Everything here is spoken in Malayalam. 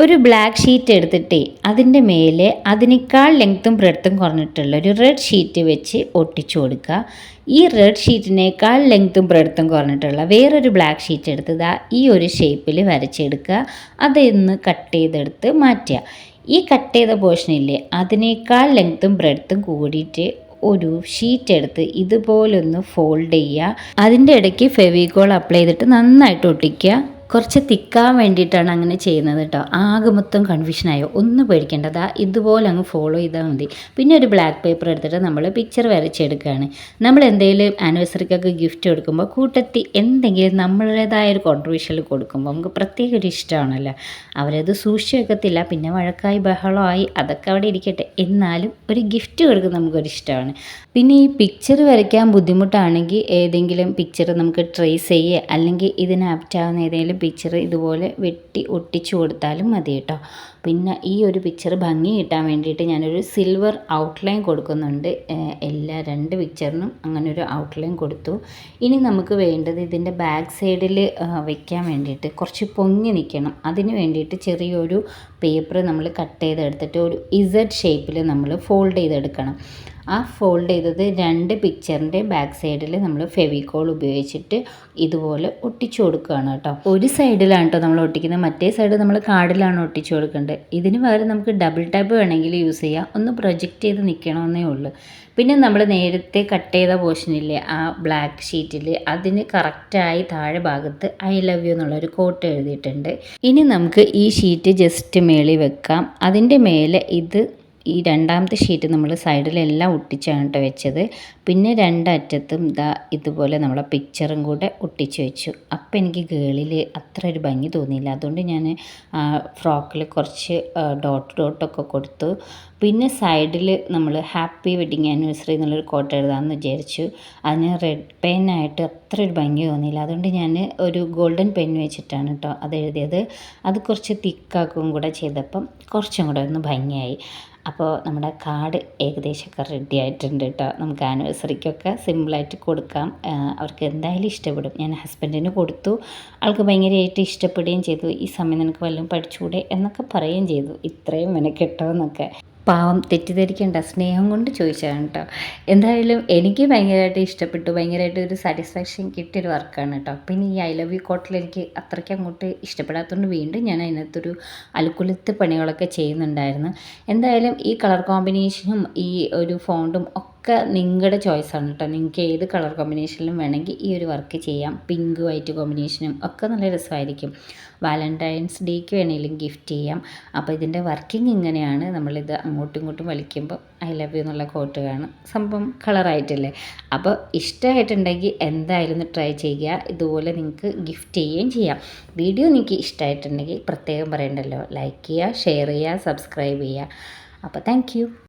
ഒരു ബ്ലാക്ക് ഷീറ്റ് എടുത്തിട്ട് അതിന്റെ മേലെ അതിനേക്കാൾ ലെങ്ത്തും ബ്രെഡ്ത്തും കുറഞ്ഞിട്ടുള്ള ഒരു റെഡ് ഷീറ്റ് വെച്ച് ഒട്ടിച്ചു കൊടുക്കുക. ഈ റെഡ് ഷീറ്റിനേക്കാൾ ലെങ്ത്തും ബ്രെഡ്ത്തും കുറഞ്ഞിട്ടുള്ള വേറൊരു ബ്ലാക്ക് ഷീറ്റ് എടുത്ത് ദാ ഈ ഒരു ഷേപ്പിൽ വരച്ചെടുക്കുക. അതൊന്ന് കട്ട് ചെയ്തെടുത്ത് മാറ്റുക. ഈ കട്ട് ചെയ്ത പോർഷനില്ലേ അതിനേക്കാൾ ലെങ്ത്തും ബ്രെഡ്ത്തും കൂടിയിട്ട് ഒരു ഷീറ്റ് എടുത്ത് ഇതുപോലൊന്ന് ഫോൾഡ് ചെയ്യുക. അതിന്റെ ഇടയ്ക്ക് ഫെവിക്കോൾ അപ്ലൈ ചെയ്തിട്ട് നന്നായിട്ട് ഒട്ടിക്കുക. കുറച്ച് തിക്കാൻ വേണ്ടിയിട്ടാണ് അങ്ങനെ ചെയ്യുന്നത് കേട്ടോ. ആകെ മൊത്തം കൺഫ്യൂഷനായോ ഒന്നും പേടിക്കേണ്ടത് ഇതുപോലെ അങ്ങ് ഫോളോ ചെയ്താൽ മതി. പിന്നെ ഒരു ബ്ലാക്ക് പേപ്പർ എടുത്തിട്ട് നമ്മൾ പിക്ചർ വരച്ചെടുക്കുകയാണ്. നമ്മൾ എന്തെങ്കിലും ആനിവേഴ്സറിക്കൊക്കെ ഗിഫ്റ്റ് കൊടുക്കുമ്പോൾ കൂട്ടത്തി എന്തെങ്കിലും നമ്മളുടേതായ ഒരു കോൺട്രിബ്യൂഷനിൽ കൊടുക്കുമ്പോൾ നമുക്ക് പ്രത്യേക ഒരു ഇഷ്ടമാണല്ലോ. അവരത് സൂക്ഷിച്ച് വെക്കത്തില്ല. പിന്നെ വഴക്കായി ബഹളമായി അതൊക്കെ അവിടെ ഇരിക്കട്ടെ. എന്നാലും ഒരു ഗിഫ്റ്റ് കൊടുക്കുന്നത് നമുക്കൊരു ഇഷ്ടമാണ്. പിന്നെ ഈ പിക്ചർ വരയ്ക്കാൻ ബുദ്ധിമുട്ടാണെങ്കിൽ ഏതെങ്കിലും പിക്ചർ നമുക്ക് ട്രേസ് ചെയ്യുക അല്ലെങ്കിൽ ഇതിന് ആപ്റ്റാവുന്ന ഏതെങ്കിലും പിക്ചർ ഇതുപോലെ വെട്ടി ഒട്ടിച്ചു കൊടുത്താലും മതി കേട്ടോ. പിന്നെ ഈ ഒരു പിക്ചർ ഭംഗി കിട്ടാൻ വേണ്ടിയിട്ട് ഞാനൊരു സിൽവർ ഔട്ട്ലൈൻ കൊടുക്കുന്നുണ്ട്. എല്ലാ രണ്ട് പിക്ചറിനും അങ്ങനെ ഒരു ഔട്ട്ലൈൻ കൊടുത്തു. ഇനി നമുക്ക് വേണ്ടത് ഇതിന്റെ ബാക്ക് സൈഡിൽ വയ്ക്കാൻ വേണ്ടിയിട്ട് കുറച്ച് പൊങ്ങി നിൽക്കണം. അതിന് വേണ്ടിയിട്ട് ചെറിയൊരു പേപ്പർ നമ്മൾ കട്ട് ചെയ്തെടുത്തിട്ട് ഒരു ഇസഡ് ഷേപ്പിൽ നമ്മൾ ഫോൾഡ് ചെയ്തെടുക്കണം. ആ ഫോൾഡ് ചെയ്തത് രണ്ട് പിക്ചറിന്റെ ബാക്ക് സൈഡിൽ നമ്മൾ ഫെവിക്കോൾ ഉപയോഗിച്ചിട്ട് ഇതുപോലെ ഒട്ടിച്ചു കൊടുക്കുകയാണ് കേട്ടോ. ഒരു സൈഡിലാണ് കേട്ടോ നമ്മൾ ഒട്ടിക്കുന്നത്. മറ്റേ സൈഡ് നമ്മൾ കാർഡിലാണ് ഒട്ടിച്ചു കൊടുക്കേണ്ടത്. ഇതിന് പകരം നമുക്ക് ഡബിൾ ടാപ്പ് വേണമെങ്കിൽ യൂസ് ചെയ്യാം. ഒന്ന് പ്രൊജക്റ്റ് ചെയ്ത് നിൽക്കണമെന്നേ ഉള്ളൂ. പിന്നെ നമ്മൾ നേരത്തെ കട്ട് ചെയ്ത പോർഷനില്ലേ ആ ബ്ലാക്ക് ഷീറ്റിൽ അതിന് കറക്റ്റായി താഴെ ഭാഗത്ത് ഐ ലവ് യു എന്നുള്ളൊരു കോട്ട് എഴുതിയിട്ടുണ്ട്. ഇനി നമുക്ക് ഈ ഷീറ്റ് ജസ്റ്റ് മേളിൽ വെക്കാം. അതിന്റെ മേലെ ഇത് ഈ രണ്ടാമത്തെ ഷീറ്റ് നമ്മൾ സൈഡിലെല്ലാം ഒട്ടിച്ചാണ് കേട്ടോ വെച്ചത്. പിന്നെ രണ്ടറ്റത്തും ഇതാ ഇതുപോലെ നമ്മളെ പിക്ചറും കൂടെ ഒട്ടിച്ച് വെച്ചു. അപ്പം എനിക്ക് ഗേളിൽ അത്ര ഒരു ഭംഗി തോന്നിയില്ല. അതുകൊണ്ട് ഞാൻ ഫ്രോക്കിൽ കുറച്ച് ഡോട്ട് ഡോട്ടൊക്കെ കൊടുത്തു. പിന്നെ സൈഡിൽ നമ്മൾ ഹാപ്പി വെഡിങ് ആനിവേഴ്സറി എന്നുള്ളൊരു കോട്ട എഴുതാമെന്ന് വിചാരിച്ചു. അതിന് റെഡ് പെന്നായിട്ട് അത്ര ഒരു ഭംഗി തോന്നിയില്ല. അതുകൊണ്ട് ഞാൻ ഒരു ഗോൾഡൻ പെൻ വെച്ചിട്ടാണ് കേട്ടോ അത് എഴുതിയത്. അത് കുറച്ച് തിക്കാക്കും കൂടെ ചെയ്തപ്പം കുറച്ചും കൂടെ ഒന്ന് ഭംഗിയായി. അപ്പോൾ നമ്മുടെ കാർഡ് ഏകദേശമൊക്കെ റെഡി ആയിട്ടുണ്ട് കേട്ടോ. നമുക്ക് ആനിവേഴ്സറിക്കൊക്കെ സിമ്പിളായിട്ട് കൊടുക്കാം. അവർക്ക് എന്തായാലും ഇഷ്ടപ്പെടും. ഞാൻ ഹസ്ബൻഡിന് കൊടുത്തു. ആൾക്ക് ഭയങ്കരമായിട്ട് ഇഷ്ടപ്പെടുകയും ചെയ്തു. ഈ സമയം നിനക്ക് വല്ലതും പഠിച്ചുകൂടെ എന്നൊക്കെ പറയുകയും ചെയ്തു. ഇത്രയും മെനക്കെട്ടോ എന്നൊക്കെ പാവം തെറ്റിദ്ധരിക്കേണ്ട സ്നേഹം കൊണ്ട് ചോദിച്ചതാണ് കേട്ടോ. എന്തായാലും എനിക്ക് ഭയങ്കരമായിട്ട് ഇഷ്ടപ്പെട്ടു. ഭയങ്കരമായിട്ട് ഒരു സാറ്റിസ്ഫാക്ഷൻ കിട്ടിയൊരു വർക്കാണ് കേട്ടോ. പിന്നെ ഈ ഐ ലവ് യു കോട്ടിൽ എനിക്ക് അത്രയ്ക്ക് അങ്ങോട്ട് ഇഷ്ടപ്പെടാത്തതുകൊണ്ട് വീണ്ടും ഞാൻ അതിനകത്തൊരു അലക്കുലത്ത് പണികളൊക്കെ ചെയ്യുന്നുണ്ടായിരുന്നു. എന്തായാലും ഈ കളർ കോമ്പിനേഷനും ഈ ഒരു ഫോണ്ടും ഒക്കെ നിങ്ങളുടെ ചോയ്സാണ് കേട്ടോ നിങ്ങൾക്ക് ഏത് കളർ കോമ്പിനേഷനിലും വേണമെങ്കിൽ ഈ ഒരു വർക്ക് ചെയ്യാം. പിങ്ക് വൈറ്റ് കോമ്പിനേഷനും ഒക്കെ നല്ല രസമായിരിക്കും. വാലന്റൈൻസ് ഡേക്ക് വേണമെങ്കിലും ഗിഫ്റ്റ് ചെയ്യാം. അപ്പോൾ ഇതിന്റെ വർക്കിംഗ് ഇങ്ങനെയാണ്. നമ്മളിത് അങ്ങോട്ടും ഇങ്ങോട്ടും വലിക്കുമ്പോൾ ഐ ലവ് യു എന്നുള്ള കോട്ട് കാണും. സംഭവം കളറായിട്ടല്ലേ അപ്പോൾ ഇഷ്ടമായിട്ടുണ്ടെങ്കിൽ എന്തായാലും ഒന്ന് ട്രൈ ചെയ്യുക. ഇതുപോലെ നിങ്ങൾക്ക് ഗിഫ്റ്റ് ചെയ്യുകയും ചെയ്യാം. വീഡിയോ നിങ്ങൾക്ക് ഇഷ്ടമായിട്ടുണ്ടെങ്കിൽ പ്രത്യേകം പറയണ്ടല്ലോ. ലൈക്ക് ചെയ്യുക ഷെയർ ചെയ്യുക സബ്സ്ക്രൈബ് ചെയ്യുക. അപ്പോൾ താങ്ക്